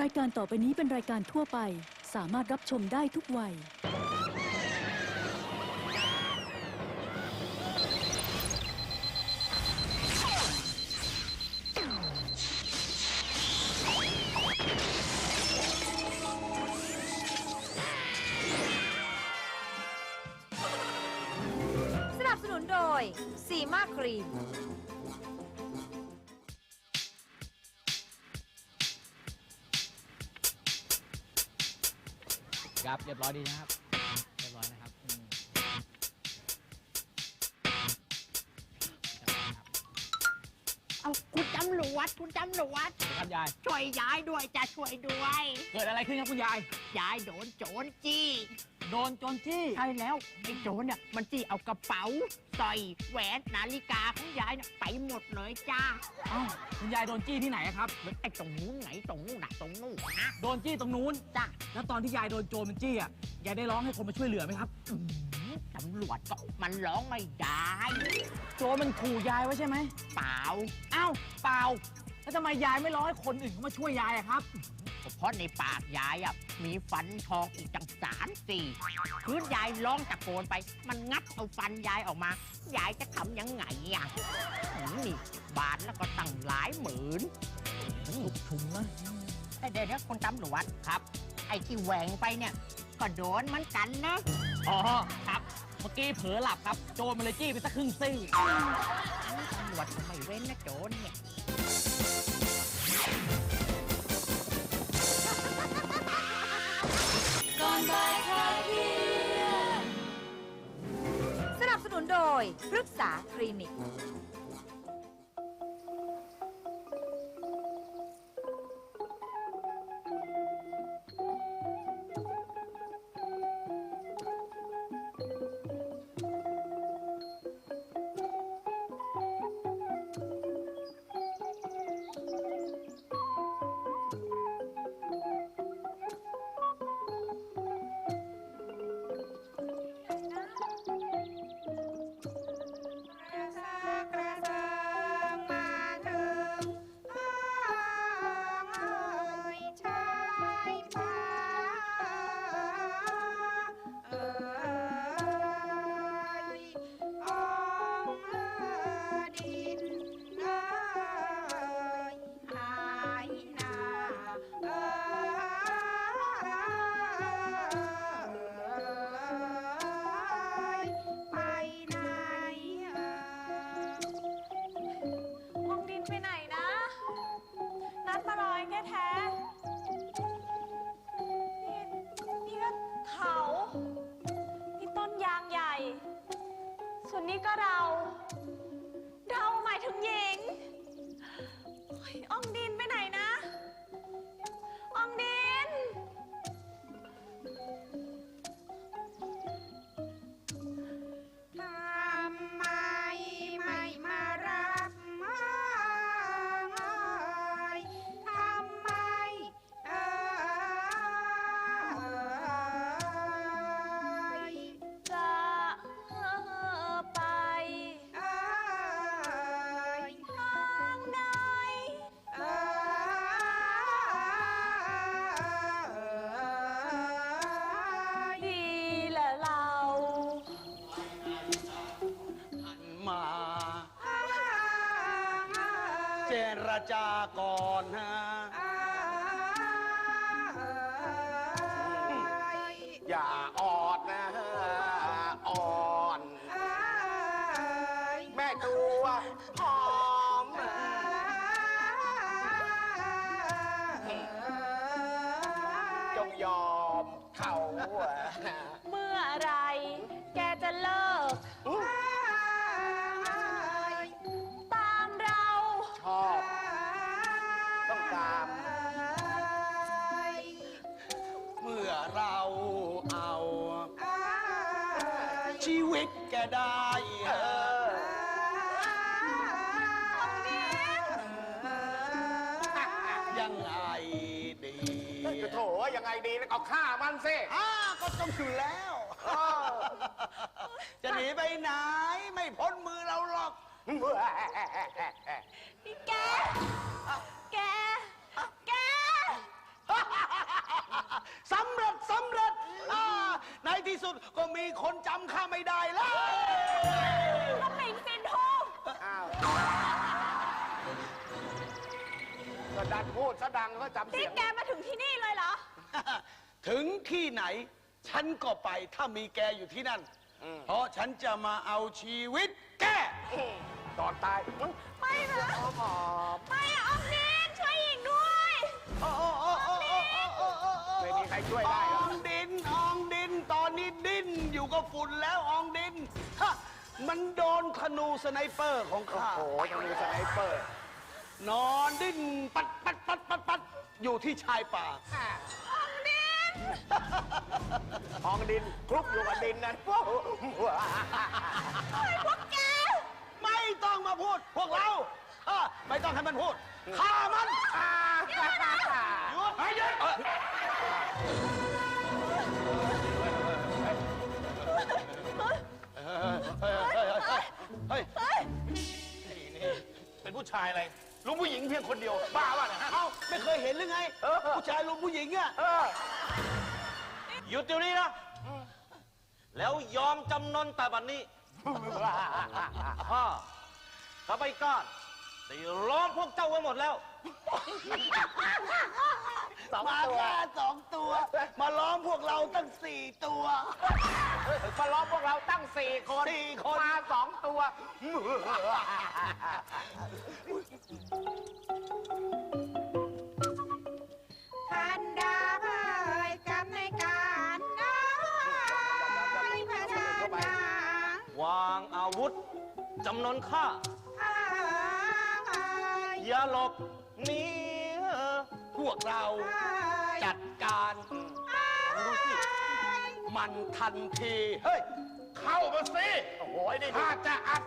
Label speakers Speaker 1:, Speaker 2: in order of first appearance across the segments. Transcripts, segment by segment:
Speaker 1: รายการต่อไปนี้เป็นรายการทั่วไป สามารถรับชมได้ทุกวัย
Speaker 2: สนับสนุนโดยซีมาครีม
Speaker 3: ครับ เรียบร้อยดีนะครับ เอา
Speaker 4: คุณตำรวจคุณตำรวจ
Speaker 3: ครับยาย
Speaker 4: ช่วยยายด้วยจะช่วยด้วย
Speaker 3: เกิดอะไรขึ้นครับคุณยาย
Speaker 4: ยายโดนโจรจี้
Speaker 3: โดนโจรจี้
Speaker 4: ใช่แล้วไอ้โจรเนี่ยมันจี้เอากระเป๋าสร้อยแหวนนาฬิกาของยายเนี่ยไปหมดเลยจ้า
Speaker 3: เอ้าคุณยายโดนจี้ที่ไหนอะครับ
Speaker 4: ไอ้ตรงนู้นไหนตรงนู้นนะตรงนู้นนะ
Speaker 3: โดนจี้ตรงนู้น
Speaker 4: จ้า
Speaker 3: แล้วตอนที่ยายโดนโจรมันจี้อะยายได้ร้องให้คนมาช่วยเหลือไหมครับ
Speaker 4: ตำรวจก็มันร้องไม่ได้
Speaker 3: โจรมันขู่ยายไว้ใช่ไหม
Speaker 4: เปล่า
Speaker 3: เอ้าเปล่า แล้วทำไมยายไม่ร้องให้คนอื่นเขามาช่วยยายอะครับ
Speaker 4: ก็เพราะในปากยายอะมีฟันทองอีกตั้งสามสี่พื้นยายร้องตะโกนไป มันงัดเอาฟันยายออกมา ยายจะทำยังไงอะอืมนี่บาทแล้วก็ตั้งหลายหมื่น
Speaker 3: ถูกถุงนะ
Speaker 4: ไอ้เดี๋ยวนะคุณตำรวจครับ ไอ้ที่แหวงไปเนี่ย ก็โดนเหมันกันนะ
Speaker 3: อ๋อครับ เมื่อกี้เผลอหลับครับ โจรมันเลยจี้ไปสักครึ่งซี่
Speaker 4: ตำรวจก็ไม่เว้นนะโจรเนี่ย
Speaker 2: สนับสนุนโดยพฤกษาคลินิก
Speaker 5: เจร
Speaker 6: จาก่อนฮะ วิ
Speaker 5: ต
Speaker 6: แกได้เออยังไงดี
Speaker 7: จะโถยังไงดีแล้วก็ฆ่ามันสิ
Speaker 6: อ้าก็ต้องอยู่แล้ว จะหนีไปไหนไม่พ้นมือเราหรอก
Speaker 5: นี่แกแกแก
Speaker 8: สุดก็มีคนจำข้าไม่ได้แล้ว
Speaker 5: ก็หมิงซินทู
Speaker 7: อ้าวก็ดันพูดซะดังก็จำเสี
Speaker 5: นี่
Speaker 7: ยง
Speaker 5: แกมาถึงที่นี่เลยเหรอ
Speaker 8: ถึงที่ไหน ฉันก็ไปถ้ามีแกอยู่ที่นั่น
Speaker 7: อืม
Speaker 8: เพราะฉันจะมาเอาชีวิตแก
Speaker 7: ตอนตาย
Speaker 5: ไม่นะ
Speaker 7: หอม
Speaker 5: ไม่อะออมนินช่วยหญิงด้วย
Speaker 8: โอ้โอ้โอ้โอ้โอ้โอ้โอ้โอ้
Speaker 7: ไม่มีใครช่วย
Speaker 8: อ
Speaker 7: ได้หร
Speaker 8: อ
Speaker 7: อก
Speaker 8: งดิน ฝุ่นแล้วอองดินฮะมันโดนธนูสไนเปอร์ของข้า
Speaker 7: โอ้โหต้องมีสไนเปอร์
Speaker 8: นอนดิ้นปัดปัดปัดปัดปัดอยู่ที่ชายป่า
Speaker 7: ทองดินคลุกอยู่กับดินนั่น
Speaker 8: ไม่ต้องมาพูดพวกเราเออไม่ต้องให้มันพูดฆ่ามัน
Speaker 7: อ่า
Speaker 8: หยุดให้หยุด เออเฮ้ยเฮ้ยเฮ้ยเฮ้ยเฮ้ย
Speaker 6: เป็นผู้ชายอะไรรู้ผู้หญิงเพียงคนเดียวบ้าป่ะเนี่ยฮะ
Speaker 8: เอ้าไม่เคยเห็นหรือไง ผู้ชายลุมผู้หญิงอะ
Speaker 7: เออ
Speaker 9: หยุดเดี๋ยวนี้นะแล้วยอมจำนนแต่บัดนี้ข้าข้าไปก้านได้ล้อมพวกเจ้าไว้หมดแล้ว
Speaker 7: สอง
Speaker 8: มา
Speaker 7: ตัว
Speaker 8: แค่สองตัว มาล้อมพวกเราตั้งสี่ตัว
Speaker 7: มาล้อมพวกเราตั้งสี่คน
Speaker 8: สี่คน
Speaker 7: มาสองตัว
Speaker 2: พันดาเอ่ยกำในการน้อยพระชานาง
Speaker 9: วางอาวุธ จำนนข้า
Speaker 2: เอ่ย
Speaker 9: อย่าหลบหนี
Speaker 8: พ วกเรา
Speaker 2: เอ่ย
Speaker 8: จัดการมันทันที เฮ้ย
Speaker 6: เข้ามาสิ
Speaker 7: โอ้โหนี่
Speaker 6: ข้าจะอัด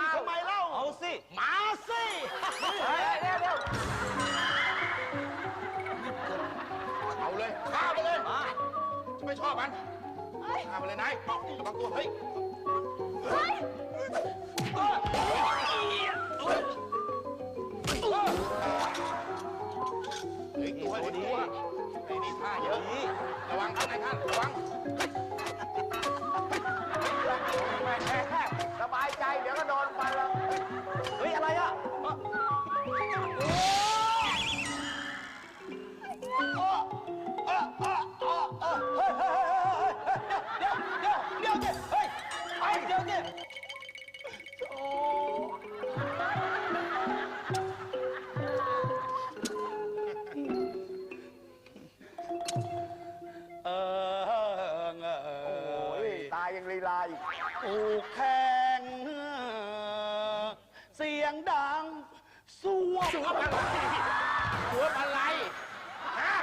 Speaker 2: อยู่ทำ
Speaker 7: ไม
Speaker 8: เล่า
Speaker 9: เอาสิ
Speaker 8: มาสิ
Speaker 7: เดี๋ยวเดี๋ยวเอาเลยฆ่าไปเลย
Speaker 9: มา
Speaker 7: จะไม่ชอบมันฆ่าไปเลยนายระวังตัว เฮ้ยเฮ้ยตัวดีตัวไอ้นี่ท่าเยอะระวังครับนายท่านระวัง อีก
Speaker 8: อูแข่งเสียงดังสวบ
Speaker 6: สวมอะไรสวมอะไรฮะ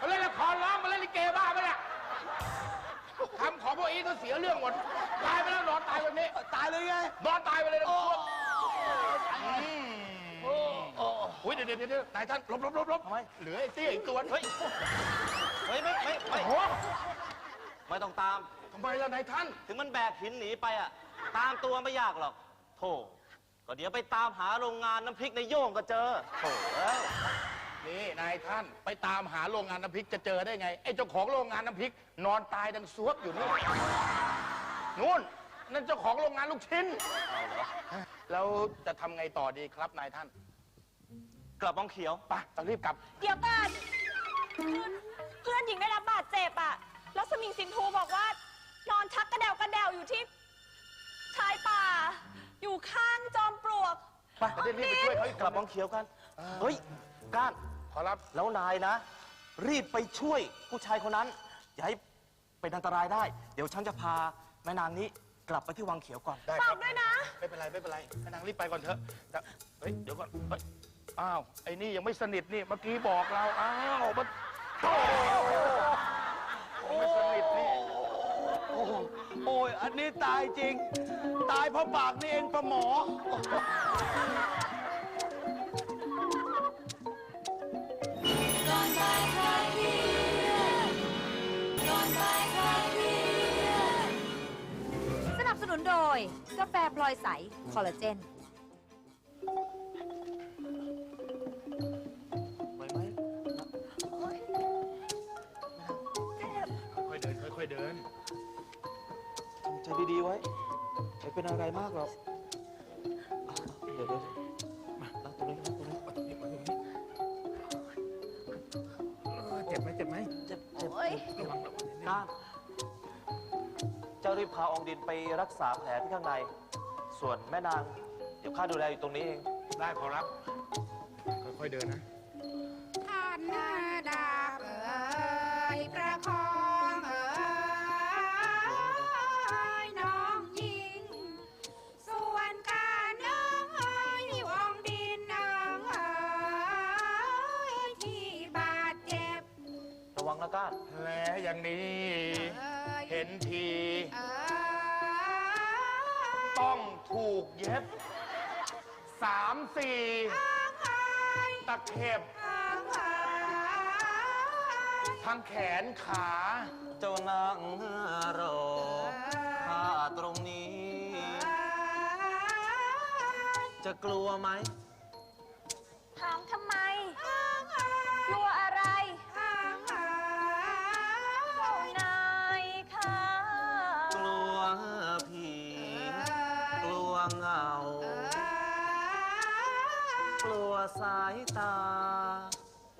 Speaker 6: มาเล่นละครร้องมาเล่นลิเกบ้าไปเนี่ยทำของพวกอีก็เสียเรื่องหมดตายไปแล้วนอนตายแบบนี้
Speaker 8: ตายเลยไง
Speaker 6: นอนตายไปเลยนะ
Speaker 8: โอ้
Speaker 6: พวกอุ้ยเดี๋ยวเดี๋ยวเดี๋ยวนายท่านหลบหลบหลบหลบเหลือไอ้เตี้ยอีกตัวเฮ้ย
Speaker 9: เฮ้ยไม่ไม่ไม่
Speaker 6: โอ้โห
Speaker 9: ไม่ต้องตาม
Speaker 6: ทำไมล่ะนายท่าน
Speaker 9: ถึงมันแบกหินหนีไปอะ ตามตัวไม่ยากหรอกโธ่ก็เดี๋ยวไปตามหาโรงงานน้ำพริกในโย่งก็เจอโธ่เอ้ย
Speaker 6: นี่นายท่านไปตามหาโรงงานน้ำพริกจะเจอได้ไงไอ้เจ้าของโรงงานน้ำพริก นอนตายดังซวบอยู่นี่นู่นนั่นเจ้าของโรงงานลูกชิ้นแล้วจะทำไงต่อดีครับนายท่าน
Speaker 9: กลับบ้องเขียว
Speaker 6: ไปต้องรีบกลับ
Speaker 5: เดี๋ยวก่อนเพื่อนหญิงได้รับบาดเจ็บอะแล้วสมิงซินทูบอกว่า นอนชักกระเดวกระเดวอยู่ที่ ชายป่า อยู่ข้างจอมปลวก
Speaker 6: ไปจะได้รีบไปช่วยเขาอีก
Speaker 9: กลับบ้องเขียวกัน เฮ้ยก้าน
Speaker 6: ขอรับ
Speaker 9: แล้วนายนะ รีบไปช่วยผู้ชายคนนั้น อย่าให้เป็นอันตรายได้ เดี๋ยวฉันจะพาแม่นางนี้กลับไปที่วังเขียวก่อน
Speaker 6: ได้
Speaker 5: บ
Speaker 6: ค
Speaker 5: อ
Speaker 6: รั
Speaker 5: ก
Speaker 6: บ
Speaker 5: ด้วยนะ
Speaker 6: ไม่เป็นไรไม่เป็นไรให้นางรีบไปก่อนเถอะแต่เฮ้ยเดี๋ยวก่อนเฮ้ยอ้าวไอ้นี่ยังไม่สนิทนี่เมื่อกี้บอกเราอ้าวมันโอ้ไม่สนิทนี่
Speaker 8: โอ้โหโอ้ย อันนี้ตายจริง ตายเพราะปากนี่เองประหมอ
Speaker 10: สนับสนุนโดย กาแฟพลอยใส คอลลาเจน
Speaker 6: ดีๆ
Speaker 9: ไว้ไม่เป็นอะไรมากหรอกอะเดี๋ยวเดี๋ยวมานั่งตรงนี้นั่งตรงนี้
Speaker 6: มาตรงนี้มาตรงนี้เออเจ็บไหมเจ็บไหม
Speaker 9: เจ็บเจ็บ
Speaker 10: โอ๊ย
Speaker 6: ระวังระวังนิดนึง
Speaker 9: ก้านเจ้ารีบพาองค์ดินไปรักษาแผลที่ข้างใน ส่วนแม่นาง เดี๋ยวข้าดูแลอยู่ตรงนี้เอง
Speaker 6: ได้ขอรับ ค่อยๆเดินนะา
Speaker 2: น
Speaker 6: แผลอย่างนี้
Speaker 2: เอ่ย
Speaker 6: เห็นที
Speaker 2: เอ่ย
Speaker 6: ต้องถูกเย็บสามสี่
Speaker 2: เอ่ย
Speaker 6: ตะเข็บ
Speaker 2: เอ่ย
Speaker 6: ทั้งแขนขา
Speaker 9: เจ้านางรอข้าตรงนี้ จะกลัวไหม สายตา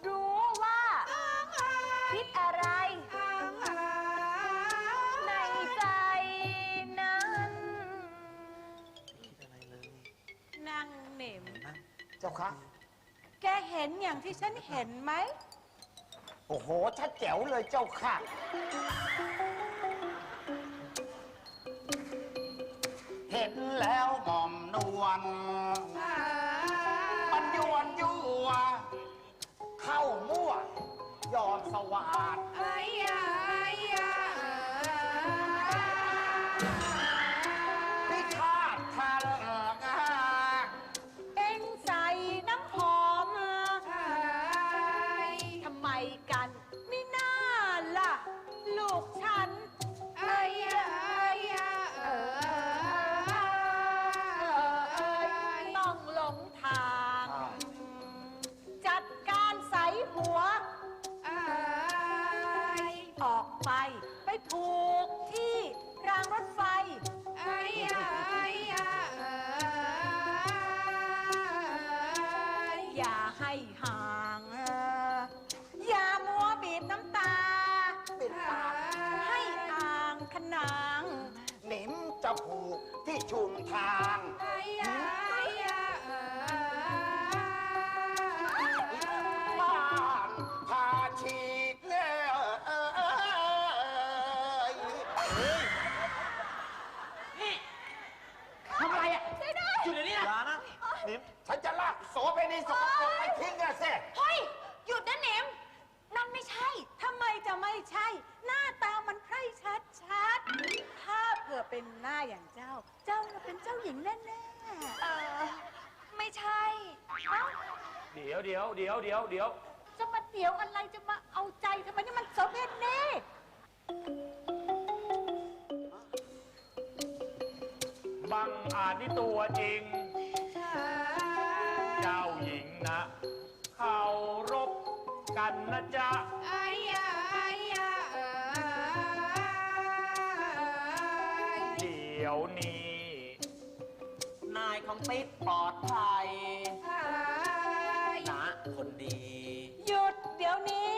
Speaker 5: รู้ว่าคิดอะไร ในใจนั้น
Speaker 9: คิดอะไรเลย
Speaker 2: นางเหม็ม
Speaker 8: เจ้าคะ
Speaker 2: แกเห็นอย่างที่ฉันเห็นไหม
Speaker 8: โอ้โหชัดแจ๋วเลยเจ้าค่ะ เห็นแล้วหม่อมนวล ยอดสวั
Speaker 5: สดิ์ไอ้
Speaker 2: ยา
Speaker 8: ผูกที่ชุมทาง
Speaker 2: เอ้ยอะเอ้ยอะเอ้ย
Speaker 8: บ้านพาฉีกเอ้ย
Speaker 3: ทำอะไรอะอยู่ในนี้นะ
Speaker 9: อย่านะนิม
Speaker 8: ฉันจะลากโสไปในสกปรกไปทิ้งอะเซ่
Speaker 5: เฮ้ย หยุดนะเหนมนั่นไม่ใช่ ทำไมจะไม่ใช่ เจ้าเจ้าน่ะเป็นเจ้าหญิงแน่ๆเออ ไม่ใช่เอ้า
Speaker 6: เดี๋ยวเดี๋ยวเดี๋ยวเดี๋ยวเดี๋ยว
Speaker 5: จะมาเดี๋ยวอะไรจะมาเอาใจทำไมนี่มันโสเพณเน่
Speaker 6: บังอาจนี่ตัวจริง เจ้าหญิงนะเคารพกันนะจ๊ะ
Speaker 2: เอ้
Speaker 6: นา
Speaker 4: ยของติ๊ดปลอดภัย
Speaker 2: เอ้ย
Speaker 4: นะคนดี
Speaker 5: หยุดเดี๋ยวนี้นี่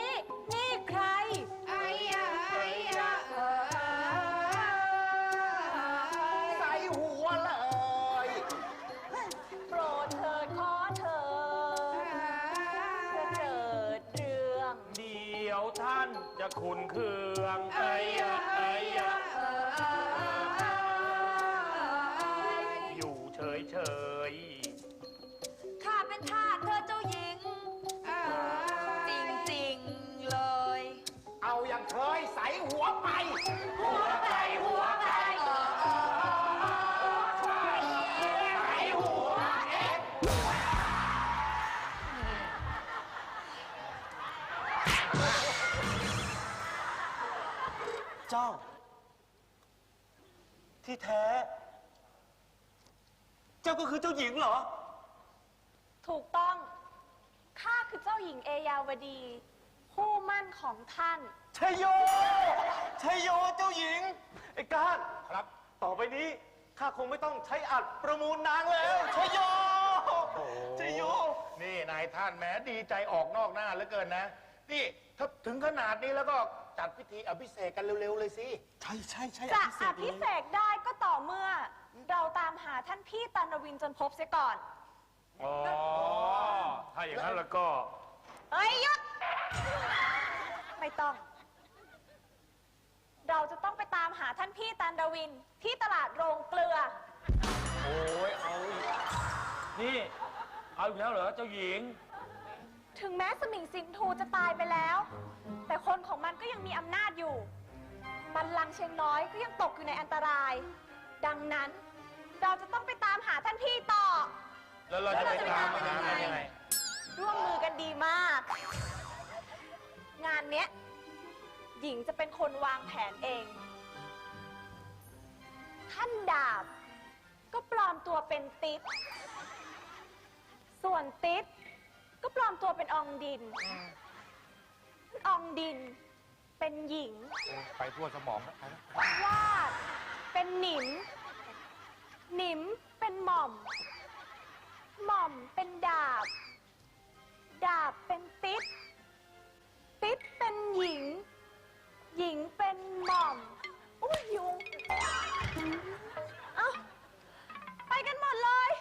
Speaker 5: ก็
Speaker 6: คือ
Speaker 2: เจ้า
Speaker 9: หญิงเหรอ
Speaker 5: ถูกต้อง ข้าคือเจ้าหญิงเอยาวดี คู่มั่นของท่าน
Speaker 9: ชัยโย ชัยโยเจ้าหญิง ไอ้การ
Speaker 6: ครับ
Speaker 9: ต่อไปนี้ข้าคงไม่ต้องใช้อัดประมูลนางแล้ว ชัยโย ชัยโย
Speaker 6: นี่นายท่านแหม้ดีใจออกนอกหน้าเหลือเกินนะ นี่ถ้าถึงขนาดนี้แล้วก็จัดพิธีอภิเษกกันเร็วๆเลยสิ
Speaker 9: ใช่ใช่ใช่
Speaker 5: จะ
Speaker 9: ภิเษ
Speaker 5: อกภิเษกได้ก็ต่อเมื่อ เราตามหาท่านพี่ตันวินจนพบเสียก่อน
Speaker 7: อ๋อ ถ้าอย่างนั้นแล้วก็
Speaker 5: เอ้ยหยุด ไม่ต้อง เราจะต้องไปตามหาท่านพี่ตันดวินที่ตลาดโรงเกลือ
Speaker 7: โอ้ยเอาอีกนี่ เอาอีกแล้วเหรอเจ้าหญิง
Speaker 5: ถึงแม้สมิงซินทูจะตายไปแล้ว แต่คนของมันก็ยังมีอำนาจอยู่ บัลลังก์เชียงน้อยก็ยังตกอยู่ในอันตราย ดังนั้น เราจะต้องไปตามหาท่านพี่ต่อ
Speaker 6: แล้วเราจะไปตามหากันยังไง
Speaker 5: ร่วมมือกันดีมาก งานเนี้ย หญิงจะเป็นคนวางแผนเอง ท่านดาบ ก็ปลอมตัวเป็นติ๊ดส่วนติ๊ดก็ปลอมตัวเป็นอองดิน อองดิน เป็นหญิง
Speaker 6: ไปทั่วสมองแล้ว
Speaker 5: วาด เป็นหนิม หนิมเป็นหม่อม หม่อมเป็นดาบ ดาบเป็นติ๊ดติ๊ดเป็นหญิง หญิงเป็นหม่อมอุ้ยยุง เอ้า ไปกันหมดเลย